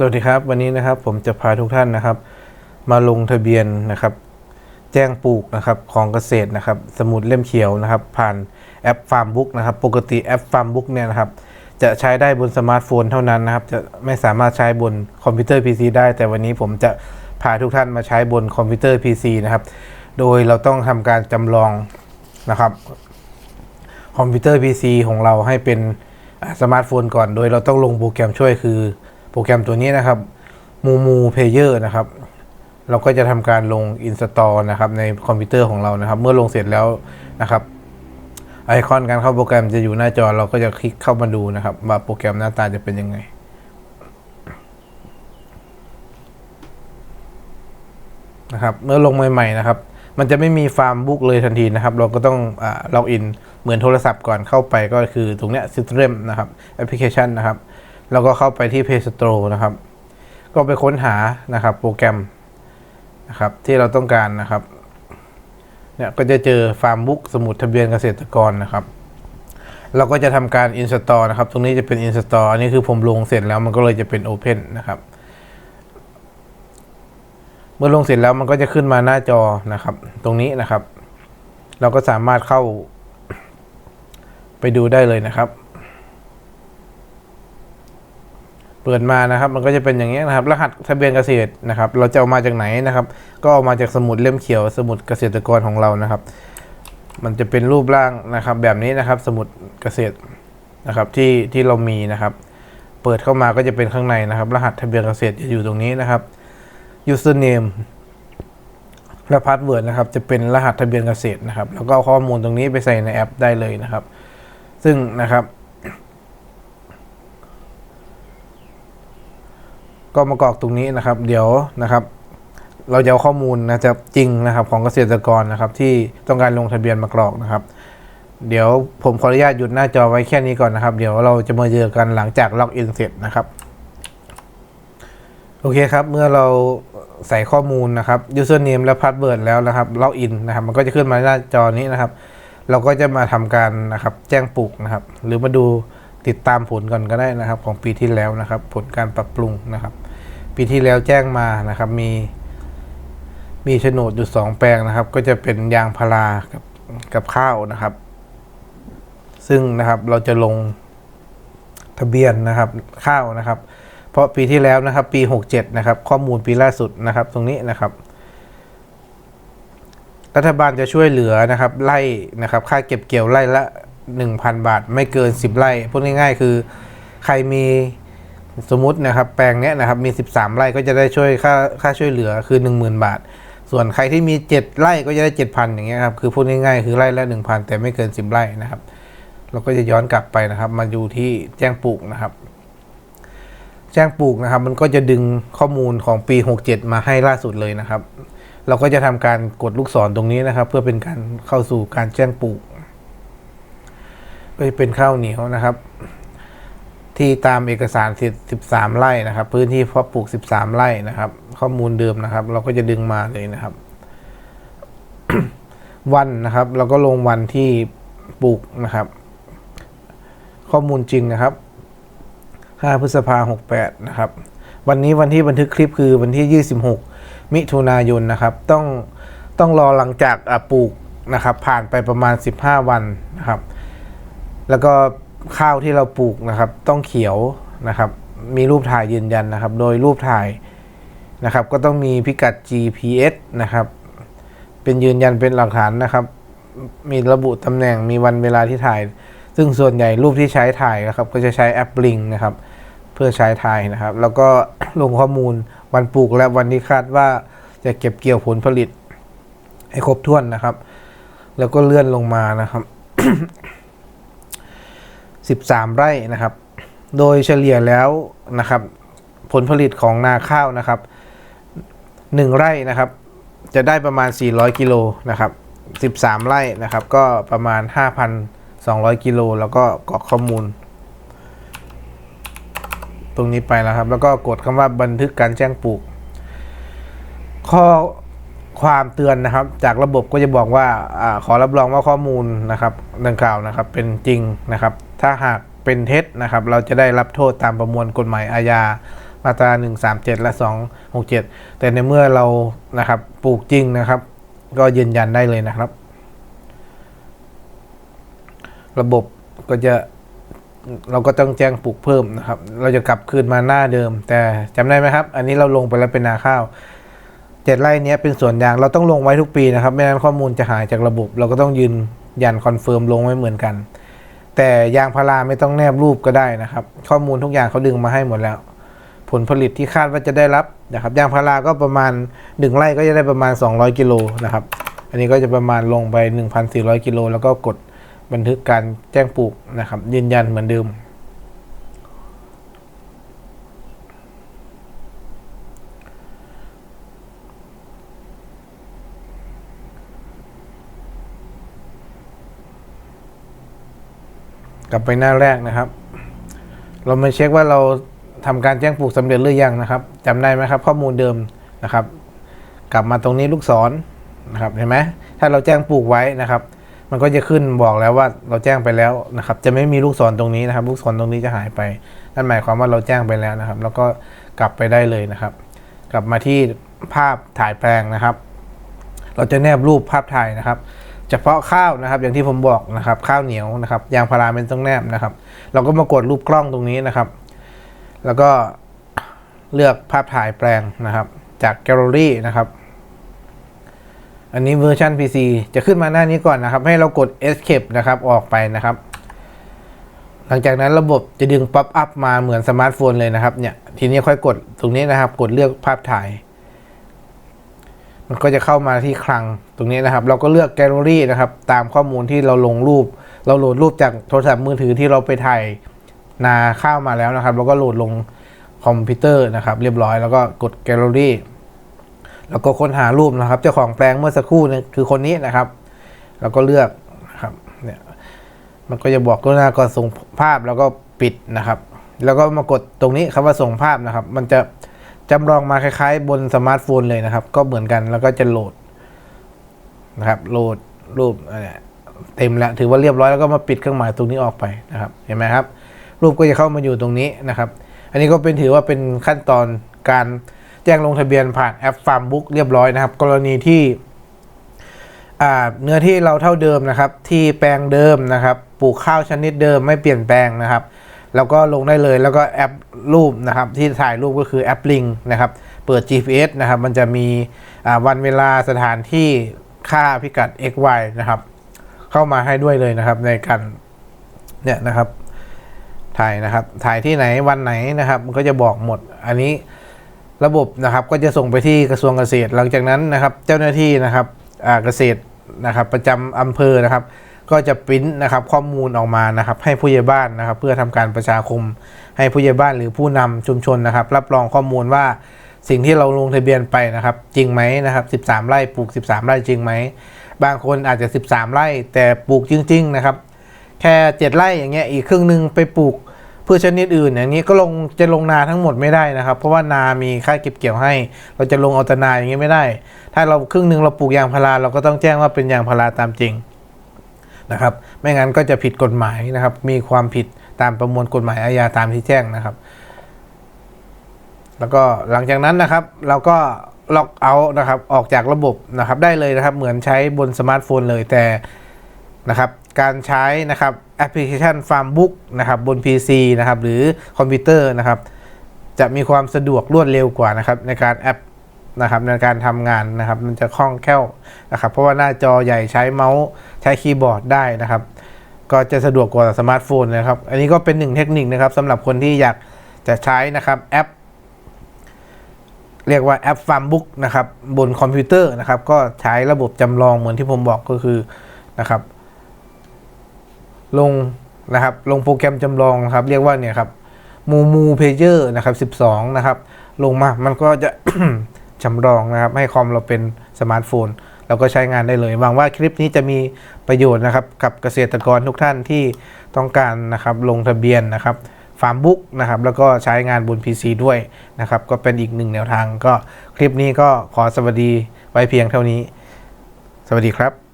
สวัสดีครับ วันนี้นะครับผมจะพาทุกท่านนะครับ มาลงทะเบียนนะครับ แจ้งปลูกนะครับของเกษตรนะครับ สมุดเล่มเขียวนะครับ ผ่านแอป Farmbook นะครับ ปกติแอป Farmbook เนี่ยนะครับจะใช้ได้บนสมาร์ทโฟนเท่านั้นนะครับ จะไม่สามารถใช้บนคอมพิวเตอร์ PC ได้ แต่วันนี้ผมจะพาทุกท่านมาใช้บนคอมพิวเตอร์ PC นะครับ โดยเราต้องทำการจำลองนะครับ คอมพิวเตอร์ PC ของเราให้เป็นสมาร์ทโฟนก่อน โดยเราต้องลงโปรแกรมช่วยคือ โปรแกรมตัวนี้นะครับมูมูเพเยอร์นะครับ เราก็จะทำการลง install นะครับในคอมพิวเตอร์ของเรานะครับ เมื่อลงเสร็จแล้วนะครับไอคอนการเข้าโปรแกรมจะอยู่หน้าจอเราก็จะคลิกเข้ามาดูนะครับ ว่าโปรแกรมหน้าตาจะเป็นยังไง นะครับ เมื่อลงใหม่ๆนะครับ มันจะไม่มีฟาร์มบุ๊กเลยทันทีนะครับ เราก็ต้องอล็อกอินเหมือนโทรศัพท์ก่อนเข้าไปก็คือตรงเนี้ย System นะครับแอปพลิเคชันนะครับ แล้วก็เข้าไปที่ Play Store นะครับ ก็ไปค้นหานะครับโปรแกรมนะครับที่เราต้องการนะครับเนี่ยก็จะเจอฟาร์มบุ๊กสมุดทะเบียนเกษตรกรนะครับ เราก็จะทำการ install นะครับ ตรงนี้จะเป็น install อันนี้คือผมลงเสร็จแล้วมันก็เลยจะเป็น open นะครับเมื่อลงเสร็จแล้วมันก็จะขึ้นมาหน้าจอนะครับ ตรงนี้นะครับ เราก็สามารถเข้าไปดูได้เลยนะครับ เปิดมานะครับ มันก็จะเป็นอย่างนี้นะครับ รหัสทะเบียนเกษตรนะครับ เราจะเอามาจากไหนนะครับ ก็เอามาจากสมุดเล่มเขียว สมุดเกษตรกรของเรานะครับ มันจะเป็นรูปร่างนะครับ แบบนี้นะครับ สมุดเกษตรนะครับที่ที่เรามีนะครับ เปิดเข้ามาก็จะเป็นข้างในนะครับ รหัสทะเบียนเกษตรจะอยู่ตรงนี้นะครับ username และ password นะครับ จะเป็นรหัสทะเบียนเกษตรนะครับ แล้วก็ข้อมูลตรงนี้ไปใส่ในแอปได้เลยนะครับ ซึ่งนะครับ ก็มากรอกตรงนี้นะครับ เดี๋ยวนะครับ เราจะเอาข้อมูลนะจะจริงนะครับของเกษตรกรนะครับ ที่ต้องการลงทะเบียนมากรอกนะครับ เดี๋ยวผมขออนุญาตหยุดหน้าจอไว้แค่นี้ก่อนนะครับ เดี๋ยวเราจะมาเจอกันหลังจากล็อกอินเสร็จนะครับโอเคครับ เมื่อเราใส่ข้อมูลนะครับ username และ password แล้วนะครับล็อกอินนะครับ มันก็จะขึ้นมาหน้าจอนี้นะครับ เราก็จะมาทำการนะครับ แจ้งปลูกนะครับ หรือมาดูติดตามผลก่อนก็ได้นะครับ ของปีที่แล้วนะครับ ผลการปรับปรุงนะครับ ปีที่แล้วแจ้งมานะครับ มีมีโฉนดอยู่สองแปลงนะครับ ก็จะเป็นยางพารากับกับข้าวนะครับ ซึ่งนะครับเราจะลงทะเบียนนะครับข้าวนะครับ เพราะปีที่แล้วนะครับ ปี 67 นะครับ ข้อมูลปีล่าสุดนะครับ ตรงนี้นะครับ รัฐบาลจะช่วยเหลือนะครับ ไล่นะครับ ค่าเก็บเกี่ยวไล่ละ 1,000 บาท ไม่เกิน 10 ไร่พูดง่ายๆ คือ ใครมี สมมตินะครับแปลงเนี้ยนะครับมี 13 ไร่ก็จะได้ช่วยค่าค่าช่วยเหลือคือ 10,000 บาท ส่วนใครที่มี 7 ไร่ก็จะได้ 7,000 อย่างเงี้ยครับคือพูดง่ายๆคือไร่ละ 1,000 แต่ไม่เกิน 10 ไร่นะครับ เราก็จะย้อนกลับไปนะครับ มาดูที่แจ้งปลูกนะครับ แจ้งปลูกนะครับ มันก็จะดึงข้อมูลของปี 67 มาให้ล่าสุดเลยนะครับ เราก็จะทำการกดลูกศรตรงนี้นะครับ เพื่อเป็นการเข้าสู่การแจ้งปลูกก็จะเป็นข้าวเหนียวนะครับ ที่ตามเอกสาร13ไร่นะครับ พื้นที่เพาะปลูก 13 ไร่นะครับ ข้อมูลเดิมนะครับ เราก็จะดึงมาเลยนะครับ วันนะครับ เราก็ลงวันที่ปลูกนะครับ ข้อมูลจริงนะครับ 5 พฤษภาหกแปดนะครับ วันนี้วันที่บันทึกคลิปคือวันที่ 26 มิถุนายนนะครับ ต้องต้องรอหลังจากปลูกนะครับ ผ่านไปประมาณ 15 วันนะครับ แล้วก็ ข้าวที่เราปลูกนะครับ ต้องเขียวนะครับ มีรูปถ่ายยืนยันนะครับ โดยรูปถ่ายนะครับ ก็ต้องมีพิกัด GPS นะครับ เป็นยืนยันเป็นหลักฐานนะครับ มีระบุตำแหน่งมีวันเวลาที่ถ่าย ซึ่งส่วนใหญ่รูปที่ใช้ถ่ายนะครับ ก็จะใช้แอปลิงนะครับ เพื่อใช้ถ่ายนะครับ แล้วก็ลงข้อมูลวันปลูกและวันที่คาดว่าจะเก็บเกี่ยวผลผลิตให้ครบถ้วนนะครับ แล้วก็เลื่อนลงมานะครับ 13 ไร่นะครับ โดยเฉลี่ยแล้วนะครับ ผลผลิตของนาข้าวนะครับ 1 ไร่นะครับ จะได้ประมาณ 400 กิโลนะครับ 13 ไร่นะครับ ก็ประมาณ 5,200 กิโลแล้วก็กรอกข้อมูล ตรงนี้ไปแล้วครับ แล้วก็กดคำว่าบันทึกการแจ้งปลูกข้อ ความเตือนนะครับ จากระบบก็จะบอกว่าอขอรับรองว่าข้อมูลนะครับ ดังกล่าวนะครับ เป็นจริงนะครับ ถ้าหากเป็นเท็จนะครับ เราจะได้รับโทษตามประมวลกฎหมายอาญามาตรา 137 และ 267 แต่ในเมื่อเรานะครับปลูกจริงนะครับ ก็ยืนยันได้เลยนะครับ ระบบก็จะเราก็ต้องแจ้งปลูกเพิ่มนะครับ เราจะกลับคืนมาหน้าเดิม แต่จำได้ไหมครับ อันนี้เราลงไปแล้วเป็นนาข้าว เจ็ดไร่เนี้ยเป็นสวนยางเราต้องลงไว้ทุกปีนะครับไม่งั้นข้อมูลจะหายจากระบบ เราก็ต้องยืนยันคอนเฟิร์มลงไว้เหมือนกัน แต่ยางพาราไม่ต้องแนบรูปก็ได้นะครับ ข้อมูลทุกอย่างเขาดึงมาให้หมดแล้ว ผลผลิตที่คาดว่าจะได้รับนะครับยางพาราก็ประมาณหนึ่งไร่ก็จะได้ประมาณ 200 กิโลนะครับอันนี้ก็จะประมาณลงไป 1,400 กิโลแล้วก็กดบันทึกการแจ้งปลูกนะครับยืนยันเหมือนเดิม กลับไปหน้าแรกนะครับ เรามาเช็คว่าเราทำการแจ้งปลูกสำเร็จหรือยังนะครับจำได้ไหมครับ ข้อมูลเดิมนะครับ กลับมาตรงนี้ลูกศรนะครับเห็นไหมถ้าเราแจ้งปลูกไว้นะครับ มันก็จะขึ้นบอกแล้วว่าเราแจ้งไปแล้วนะครับ จะไม่มีลูกศรตรงนี้นะครับ ลูกศรตรงนี้จะหายไปนั่นหมายความว่าเราแจ้งไปแล้วนะครับ แล้วก็กลับไปได้เลยนะครับ กลับมาที่ภาพถ่ายแปลงนะครับ เราจะแนบรูปภาพถ่ายนะครับ เฉพาะข้าวนะครับอย่างที่ผมบอกนะครับข้าวเหนียวนะครับยางพาราเป็นต้องแนบนะครับ เราก็มากดรูปกล้องตรงนี้นะครับ แล้วก็เลือกภาพถ่ายแปลงนะครับ จากแกลเลอรี่นะครับ อันนี้เวอร์ชัน PC จะขึ้นมาหน้านี้ก่อนนะครับ ให้เรากด Escape นะครับออกไปนะครับ หลังจากนั้นระบบจะดึงป๊อปอัพมาเหมือนสมาร์ทโฟนเลยนะครับเนี่ยทีนี้ค่อยกดตรงนี้นะครับ กดเลือกภาพถ่าย มันก็จะเข้ามาที่คลังตรงนี้นะครับ เราก็เลือกแกลเลอรี่นะครับ ตามข้อมูลที่เราลงรูป เราโหลดรูปจากโทรศัพท์มือถือที่เราไปถ่ายนาข้าวมาแล้วนะครับแล้วก็โหลดลงคอมพิวเตอร์นะครับ เรียบร้อยแล้วก็กดแกลเลอรี่แล้วก็ค้นหารูปนะครับ เจ้าของแปลงเมื่อสักครู่นี่คือคนนี้นะครับ แล้วก็เลือกนะครับเนี่ยมันก็จะบอกกรุณาก่อนส่งภาพแล้วก็ปิดนะครับ แล้วก็มากดตรงนี้คำว่าส่งภาพนะครับ มันจะ จำลองมาคล้ายๆ บนสมาร์ทโฟนเลยนะครับ ก็เหมือนกันแล้วก็จะโหลดนะครับโหลดรูปเนี่ยเต็มแล้วถือว่าเรียบร้อยแล้วก็มาปิดเครื่องหมายตรงนี้ออกไปนะครับ เห็นไหมครับ รูปก็จะเข้ามาอยู่ตรงนี้นะครับ อันนี้ก็เป็นถือว่าเป็นขั้นตอนการแจ้งลงทะเบียนผ่านแอป Farmbook เรียบร้อยนะครับ กรณีที่เนื้อที่เราเท่าเดิมนะครับ ที่แปลงเดิมนะครับ ปลูกข้าวชนิดเดิมไม่เปลี่ยนแปลงนะครับ แล้วก็ลงได้เลยแล้วก็แอป รูปนะครับที่ถ่ายรูปก็คือแอปลิงนะครับเปิด GPS นะครับมันจะมีวันเวลาสถานที่ค่าพิกัด x y นะครับเข้ามาให้ด้วยเลยนะครับในการเนี่ยนะครับถ่ายนะครับถ่ายที่ไหนวันไหนนะครับมันก็จะบอกหมดอันนี้ระบบนะครับก็จะส่งไปที่กระทรวงเกษตร หลังจากนั้นนะครับ เจ้าหน้าที่นะครับเกษตรนะครับประจำอำเภอนะครับ ก็จะปริ้นนะครับข้อมูลออกมานะครับให้ผู้ใหญ่บ้านนะครับ เพื่อทำการประชาคม ให้ผู้ใหญ่บ้านหรือผู้นำชุมชนนะครับ รับรองข้อมูลว่าสิ่งที่เราลงทะเบียนไปนะครับ จริงไหมนะครับ 13 ไร่ปลูก 13 ไร่จริงไหมบางคนอาจจะ 13 ไร่ แต่ปลูกจริง ๆ นะครับ แค่เจ็ดไร่อย่างเงี้ยอีกครึ่งหนึ่งไปปลูกพืชชนิดอื่น อย่างนี้ก็ลงจะลงนาทั้งหมดไม่ได้นะครับ เพราะว่านามีค่าเก็บเกี่ยวให้ เราจะลงเอาแต่นาอย่างนี้ไม่ได้ ถ้าเราครึ่งหนึ่งเราปลูกยางพาราเราก็ต้องแจ้งว่าเป็นยางพาราตามจริง นะครับ ไม่งั้นก็จะผิดกฎหมายนะครับ มีความผิดตามประมวลกฎหมายอาญาตามที่แจ้งนะครับ แล้วก็หลังจากนั้นนะครับ เราก็ล็อกเอาท์นะครับ ออกจากระบบนะครับ ได้เลยนะครับ เหมือนใช้บนสมาร์ทโฟนเลยแต่นะครับ การใช้นะครับแอปพลิเคชัน Farmbook นะครับบน PC นะครับ หรือคอมพิวเตอร์นะครับ จะมีความสะดวกรวดเร็วกว่านะครับ ในการแอป นะครับในการทำงานนะครับมันจะคล่องแคล่วนะครับเพราะว่าหน้าจอใหญ่ใช้เมาส์ใช้คีย์บอร์ดได้นะครับ ก็จะสะดวกกว่าสมาร์ทโฟนนะครับ อันนี้ก็เป็นหนึ่งเทคนิคนะครับสำหรับคนที่อยากจะใช้นะครับแอป เรียกว่าแอป Farmbook นะครับบนคอมพิวเตอร์นะครับ ก็ใช้ระบบจำลองเหมือนที่ผมบอกก็คือนะครับ ลงนะครับ ลงโปรแกรมจำลองนะครับ เรียกว่าเนี่ยครับมูมูเพเยอร์นะครับ 12 นะครับ ลงมามันก็จะ จำลองนะครับ ให้คอมเราเป็นสมาร์ทโฟนเราก็ใช้งานได้เลย หวังว่าคลิปนี้จะมีประโยชน์นะครับ กับเกษตรกรทุกท่านที่ต้องการนะครับลงทะเบียนนะครับฟาร์มบุ๊กนะครับแล้วก็ใช้งานบน PC ด้วยนะครับ ก็เป็นอีกหนึ่งแนวทางก็คลิปนี้ก็ขอสวัสดีไว้เพียงเท่านี้ สวัสดีครับ